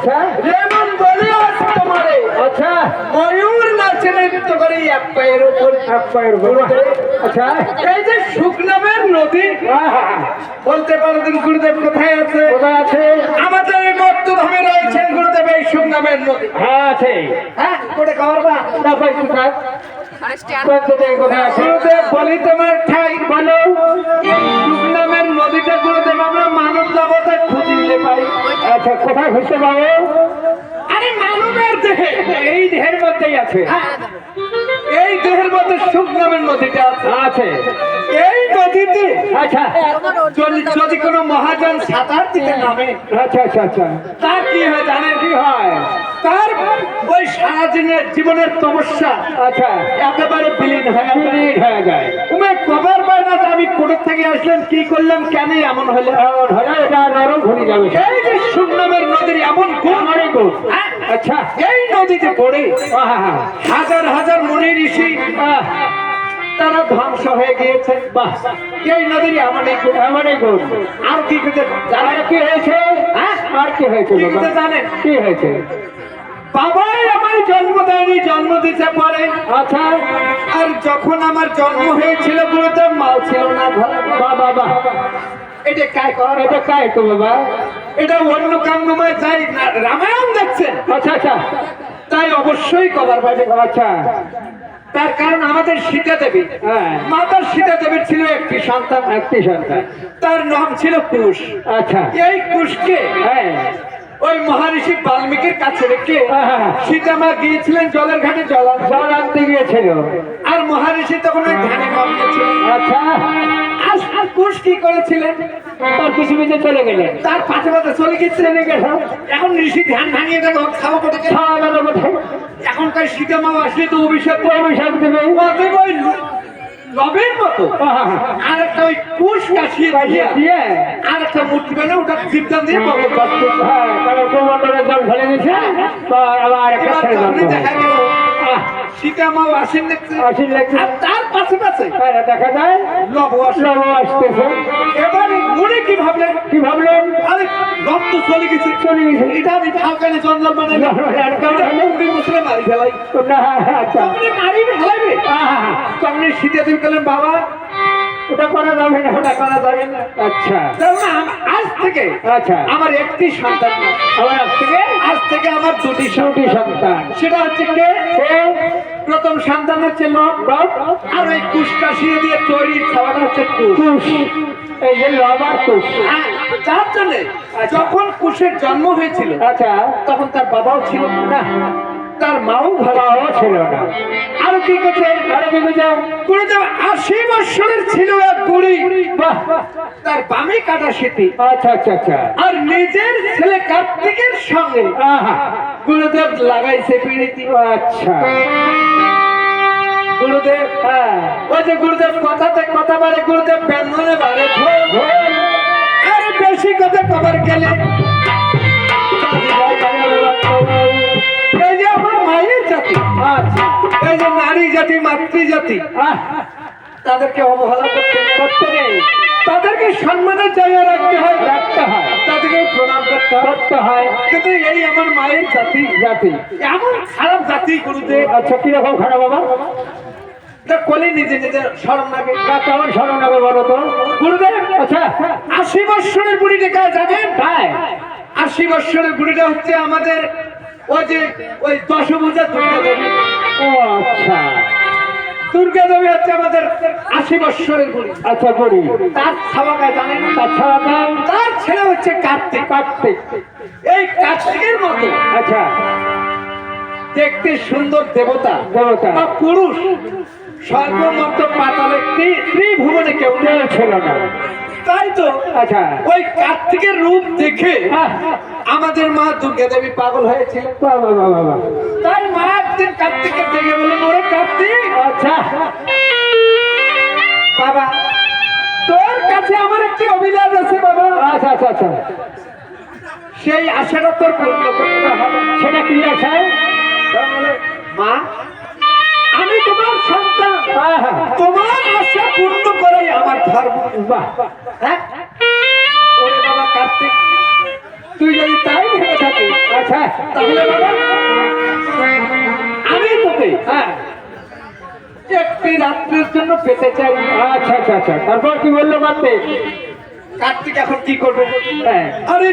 আচ্ছা। যেমন বলি তোমারে। আচ্ছা। ময়ূর নাচে নৃত্য করে এক পায়ের উপর এক পায়ের উপর। আচ্ছা। এই যে শুকনামের নদী আহা, বলতে পারবেন গুরুদেব কোথায় আছে? কোথায় আছে? আমাদের এই মর্তধামে রয়েছেন গুরুদেব এই শুকনামের নদী। হ্যাঁ আছে। হ্যাঁ করে না ভাই কোথায় গুরুদেব বলি তোমার ঠাই বলো। কোথায় খুঁজতে পাবো আরে মানবের দেহে এই দেহের মধ্যেই আছে। হ্যাঁ, এই দেহের মধ্যে শুকনামের নদীটা আছে। এই নদীতে আচ্ছা। যদি কোনো মহাজন সাঁতার দিতে নামে আচ্ছা আচ্ছা আচ্ছা। তার কি হয় জানেন কি হয়? তার ওই সারাদিনের জীবনের তমস্যা আচ্ছা। একেবারে বিলীন হয়ে মিনিট হয়ে যায়। খবর পাই না যে আমি কোর্ট থেকে আসলাম কি করলাম কেন এমন হলে? ঘুরে যাবে এই যে সুনামের নদীর এমন আমারই গুণ। হ্যাঁ? আচ্ছা। এই নদীতে পড়ে। আহা, হাজার হাজার মুনি ঋষি তারা ধ্বংস হয়ে গিয়েছে। বাহ। এই নদীর আমারই গুণ আর কি কি হয়েছে? হ্যাঁ? আর কি হয়েছে? জানেন? কি হয়েছে? বাবাই আমার জন্ম দেয়নি জন্ম দিতে পারে। আচ্ছা আর যখন আমার জন্ম হয়েছিল গুরুদেব মাল ছিল না ঘরে বাবা। বাবা এটা কায় কর এটা কাই তো বাবা। এটা অন্য কান্ডময় যাই রামায়ণ দেখছেন? আচ্ছা আচ্ছা। তাই অবশ্যই কবার বাজে আচ্ছা। তার কারণ আমাদের সীতা দেবী। হ্যাঁ। মাতার সীতা দেবীর ছিল একটি সন্তান। একটি সন্তান। তার নাম ছিল কুশ। আচ্ছা। এই কুশকে হ্যাঁ। ওই মহারিষি বাল্মীকির কাছে রেখে হ্যাঁ। সীতা মা গিয়েছিলেন জলের ঘাটে জল জল আনতে গিয়েছিল। আর মহারিষি তখন ওই মামিয়েছিলেন আচ্ছা। আর কুশ কি করেছিলেন? তার কিছু পিছিয়ে চলে গেলেন। তার পাশে পাশে চলে গেছিলেন এখন ঋষি ধ্যান ভাঙিয়ে দেখো খাওয়া কোথায় খাওয়া গেল কোথায় এখনকার সীতা মা আসলে তো অভিশাপ অভিশাপ দেবে। ওই লবের মতো। আর একটা ওই কুশ কাশিয়ে দিয়ে দিয়ে। আর একটা মূর্তি বানিয়ে ওটা জীবদান দিয়ে বন্ধ করতে হ্যাঁ কারণ কুমন্ডলের জল ফেলে দিয়েছে তো আবার একটা এবার ছেড়ে তখনই জন্ম দেখা গেল সীতা মা আসেন আসেন আর হ্যাঁ, দেখা যায়। লব আসে লব আসতেছে। এবার মনে কি ভাবলেন? কি ভাবলেন? আরে লব চলে গেছে। চলে গেছে। এটা আমি ফাঁকানে জঞ্জাল বানাইলাম আর কেমন এটা হলো? মুসলে মারি ফেলাই। না আচ্ছা। মারি ফেলাইবে? সীতা দেবী বললেন বাবা। ওটা করা যাবে না। ওটা করা যাবে না। আচ্ছা। আম- আজ থেকে আচ্ছা। আমার একটি সন্তান আমার আজ থেকে আজ থেকে আমার দুটি দুটি সন্তান। সন্তান। সেটা হচ্ছে কে? প্রথম সন্তান হচ্ছে লব আর ওই কুশ কাশিয়ে দিয়ে তৈরি খাওয়াটা হচ্ছে কুশ। এই যে লব আর কুশ। হ্যাঁ, যার জন্য যখন কুশের জন্ম হয়েছিল আচ্ছা। তখন তার বাবাও ছিল না। তার মাও ছিল না। আরও কি করছে? আরে কি বুঝাও গুরুদেব আশি বৎসরের ছিল এক বুড়ি। বাহ বাহ। তার বামে কাটা সেটি। আচ্ছা আচ্ছা আচ্ছা। আর নিজের ছেলে কার্তিকের সঙ্গে আহা। গুরুদেব লাগাইছে পিড়িতি। আচ্ছা। গুরুদেব হ্যাঁ। ওই যে গুরুদেব কথাতে কথা বাড়ে গুরুদেব ব্যঞ্জনে বাড়ে। আরে বেশি কথা কবার গেলে। এই যে আমার মায়ের জাতি আচ্ছা। এই যে নারী জাতি মাতৃ জাতি তাদেরকে অবহেলা করতে করতে নেই। তাদেরকে সম্মানের জায়গায় রাখতে হয়। রাখতে হয়। তাদেরকে প্রণাম করতে করতে হয়। কিন্তু এই আমার মায়ের জাতি জাতি। এমন খারাপ জাতি গুরুদেব। আচ্ছা কীরকম খারাপ বাবা তা কোলে নিজে নিজে স্মরণ কেমন স্মরণ হবে বলো তো। গুরুদেব আচ্ছা। আশি বৎসরের বুড়িটা কাজ জানেন তাই আশি বৎসরের বুড়িটা হচ্ছে আমাদের ওই যে ওই দশভূজা দুর্গা দেবী ও আচ্ছা। দুর্গা দেবী হচ্ছে আমাদের আশি বৎসরের বুড়ি। আচ্ছা করি তার ছাওয়াকা জানেন? আচ্ছা বাবা তার ছেলে হচ্ছে কার্তিক। কার্তিক। এই কার্তিকের মতো। আচ্ছা। দেখতে সুন্দর দেবতা দেবতা। বা পুরুষ। সর্বমন্ত পাতালে ত্রিভুবনে কেউ নেই। ছিল না তাই তো? আচ্ছা। ওই কার্তিকের রূপ দেখে আমাদের মা দুর্গা দেবী পাগল হয়েছিল। বাবা তাই মা একদিন কার্তিকের দেখে বলে ওরে কার্তিক! আচ্ছা। বাবা তোর কাছে আমার একটি অভিলাষ আছে বাবা। আচ্ছা আচ্ছা আচ্ছা। সেই আশাটা তোর পূর্ণ করতে হবে। সেটা কি তা মা আমি তোমার তোমার আশা পূর্ণ করে আমার ধর্ম। হ্যাঁ? ওরে বাবা, কার্তিক, তুই যদি তাই ভেবে থাকিস আচ্ছা তাহলে বাবা, আমি তোকে হ্যাঁ একটি রাত্রের জন্য পেতে চাই। আচ্ছা আচ্ছা আচ্ছা। তারপর কি বলল কার্তিক? কার্তিক এখন কি করবে? হ্যাঁ। আরে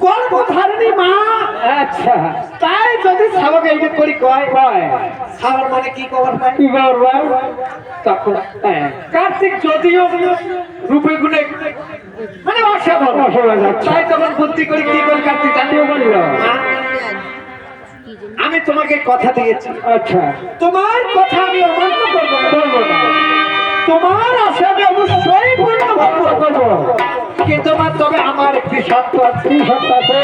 গর্ভধারিণী মা। আচ্ছা। তাই যদি এই করি কয় কয়? সাবার মানে কি কবার পায় তখন হ্যাঁ। কার্তিক যদিও রূপে গুণে মানে অসাধারণ। অসাধারণ, আচ্ছা। তাই তখন বুদ্ধি করি কি করি কার্তিক জানিও বলল আমি তোমাকে কথা দিয়েছি। আচ্ছা। তোমার কথা আমি অমান্য করব না। তোমার আশা আমি অবশ্যই কিন্তু তবে আমার একটি শর্ত আছে। কি আছে?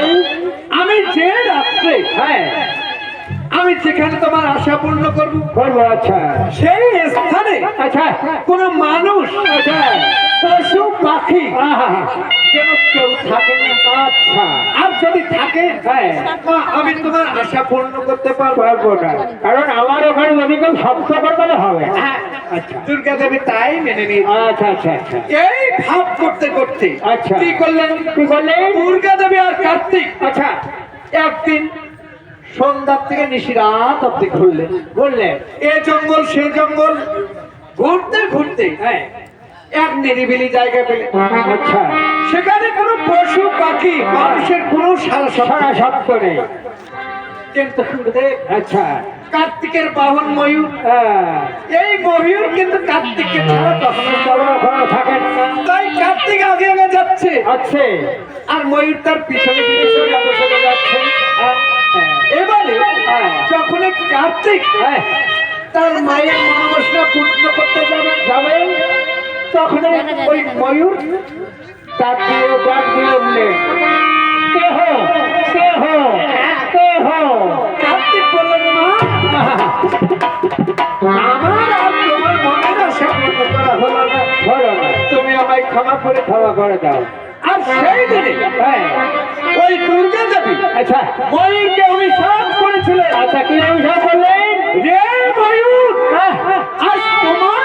আমি যে রাত্রে হ্যাঁ। আমি যেখানে তোমার আশা পূর্ণ করব বলব আচ্ছা। সেই স্থানে আচ্ছা। কোনো মানুষ আচ্ছা। পশু পাখি যেন কেউ থাকে না। আচ্ছা। আর যদি থাকে হ্যাঁ। আমি তোমার আশা পূর্ণ করতে পারব। না। কারণ আমার ওখানে যদি কেউ শব্দ করতে হবে। হ্যাঁ। আচ্ছা। দুর্গা দেবী তাই মেনে নিয়ে আচ্ছা আচ্ছা আচ্ছা। এই ভাব করতে করতে আচ্ছা। কি করলেন? কি করলেন? দুর্গা দেবী আর কার্তিক আচ্ছা। একদিন সন্ধ্যার থেকে নিশিরাত অব্দি ঘুরলেন বললেন এ জঙ্গল সে জঙ্গল ঘুরতে ঘুরতে হ্যাঁ এক নিরিবিলি জায়গা পেলে আচ্ছা সেখানে কোনো পশু পাখি মানুষের কোনো সারা শব্দ নেই। কিন্তু আচ্ছা কার্তিকের বাহন ময়ূর হ্যাঁ এই ময়ূর কিন্তু কার্তিককে ছাড়া কখনো তবে থাকেন তাই কার্তিক আগে আগে যাচ্ছে। আছে। আর ময়ূর তার পিছনে পিছনে যাচ্ছে হ্যাঁ। এবারে হ্যাঁ। যখন কার্তিক হ্যাঁ। তার মায়ের মনোবাসনা পূর্ণ করতে যাবে যাবেন তখন ওই ময়ূর ডাক দিয়ে ডাক দিয়ে উঠলেন কে হো? কে হো? কে হো? কার্তিক বললেন মা আমার আর তোমার মনের আশা করা হলো না। তুমি আমায় ক্ষমা করে ক্ষমা করে দাও। সেই দিনে হ্যাঁ। ওই দুর্গা দেবী আচ্ছা। ময়ূরকে অভিশাপ আচ্ছা কি অভিশাপ করলেন? রে ময়ূর! আজ তোমার